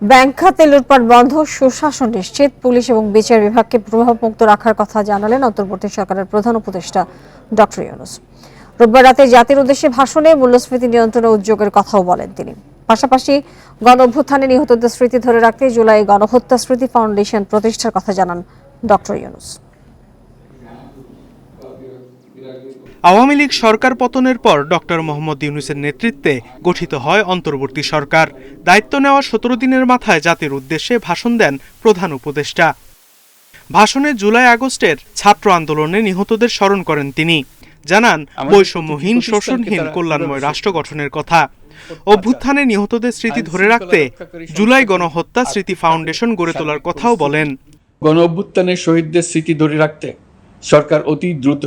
Bank খাতে লুটপাট বন্ধ, সুশাসন নিশ্চিত। পুলিশ এবং বিচার বিভাগকে প্রভাবমুক্ত রাখার কথা জানালেন অন্তর্বর্তী সরকারের প্রধান উপদেষ্টা ডক্টর ইউনুস। রোববার রাতে জাতির উদ্দেশ্যে ভাষণে মূল্যস্ফীতি নিয়ন্ত্রণে উদ্যোগের কথাও বলেন তিনি। পাশাপাশি গণ নিহতদের স্মৃতি ধরে রাখতে জুলাই গণহত্যা স্মৃতি ফাউন্ডেশন প্রতিষ্ঠার কথা জানান ডক্টর ইউনুস। আওয়ামী লীগ সরকার পতনের পর ডক্টর মোহাম্মদ ইউনুসের নেতৃত্বে গঠিত হয় অন্তর্বর্তী সরকার। দায়িত্ব নেওয়ার সতেরো দিনের মাথায় জাতির উদ্দেশ্যে ভাষণ দেন প্রধান উপদেষ্টা। ভাষণে জুলাই আগস্টের ছাত্র আন্দোলনে নিহতদের স্মরণ করেন তিনি। জানান বৈষম্যহীন শোষণহীন কল্যাণময় রাষ্ট্র গঠনের কথা। অভ্যুত্থানে নিহতদের স্মৃতি ধরে রাখতে জুলাই গণহত্যা স্মৃতি ফাউন্ডেশন গড়ে তোলার কথাও বলেন। গণ অভ্যুত্থানের শহীদদের স্মৃতি ধরে রাখতে সরকার অতি দ্রুত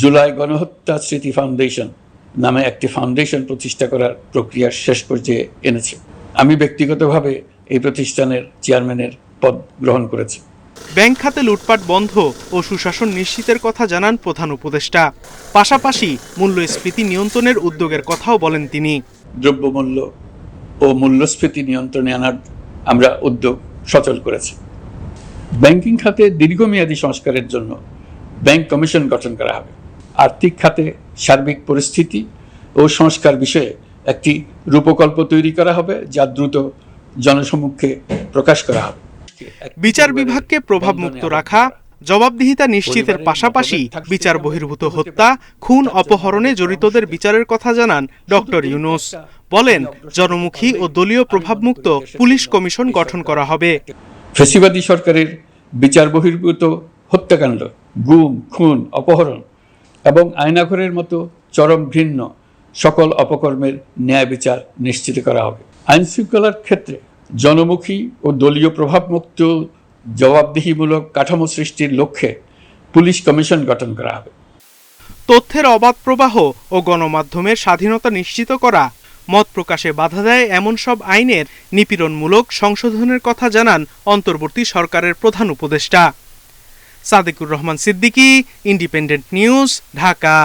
জুলাই গণহত্যা স্মৃতি ফাউন্ডেশন নামে একটি ফাউন্ডেশন প্রতিষ্ঠা করার প্রক্রিয়ার শেষ পর্যায়ে এনেছে। আমি ব্যক্তিগতভাবে এই প্রতিষ্ঠানের চেয়ারম্যানের পদ গ্রহণ করেছি। ব্যাংক খাতে লুটপাট বন্ধ ও সুশাসন নিশ্চিতের কথা জানান প্রধান উপদেষ্টা। পাশাপাশি মূল্যস্ফীতি নিয়ন্ত্রণের উদ্যোগের কথাও বলেন তিনি। দ্রব্যমূল্য ও মূল্যস্ফীতি নিয়ন্ত্রণে আনার আমরা উদ্যোগ সচল করেছি। ব্যাংকিং খাতে দীর্ঘমেয়াদী সংস্কারের জন্য ব্যাংক কমিশন গঠন করা হবে। আর্থিক খাতে সার্বিক পরিস্থিতি ও সংস্কার বিষয়ে একটি রূপকল্প তৈরি করা হবে যা দ্রুত জনসমক্ষে প্রকাশ করা হবে। বিচার বিভাগকে প্রভাবমুক্ত রাখা জবাবদিহিতা নিশ্চিতের পাশাপাশি বিচার বহির্ভূত হত্যা খুন অপহরণে জড়িতদের বিচারের কথা জানান ডক্টর ইউনুস। বলেন জনমুখী ও দলীয় প্রভাবমুক্ত পুলিশ কমিশন গঠন করা হবে। ফেসিবাদী সরকারের বিচার বহির্ভূত হত্যাকাণ্ড গুম খুন অপহরণ এবং আয়নাঘরের মতো চরম ঘৃণ্য সকল অপকর্মের ন্যায় বিচার নিশ্চিত করা হবে। আইন শৃঙ্খলার ক্ষেত্রে জনমুখী ও দলীয় প্রভাবমুক্ত, জবাবদিহিমূলক কাঠামো সৃষ্টির লক্ষ্যে পুলিশ কমিশন গঠন করা হবে। তথ্যের অবাধ প্রবাহ ও গণমাধ্যমের স্বাধীনতা নিশ্চিত করা, মত প্রকাশে বাধা দেয় এমন সব আইনের নিপীড়নমূলক সংশোধনের কথা জানান অন্তর্বর্তী সরকারের প্রধান উপদেষ্টা। Sadekur Rahman Siddiqui independent news Dhaka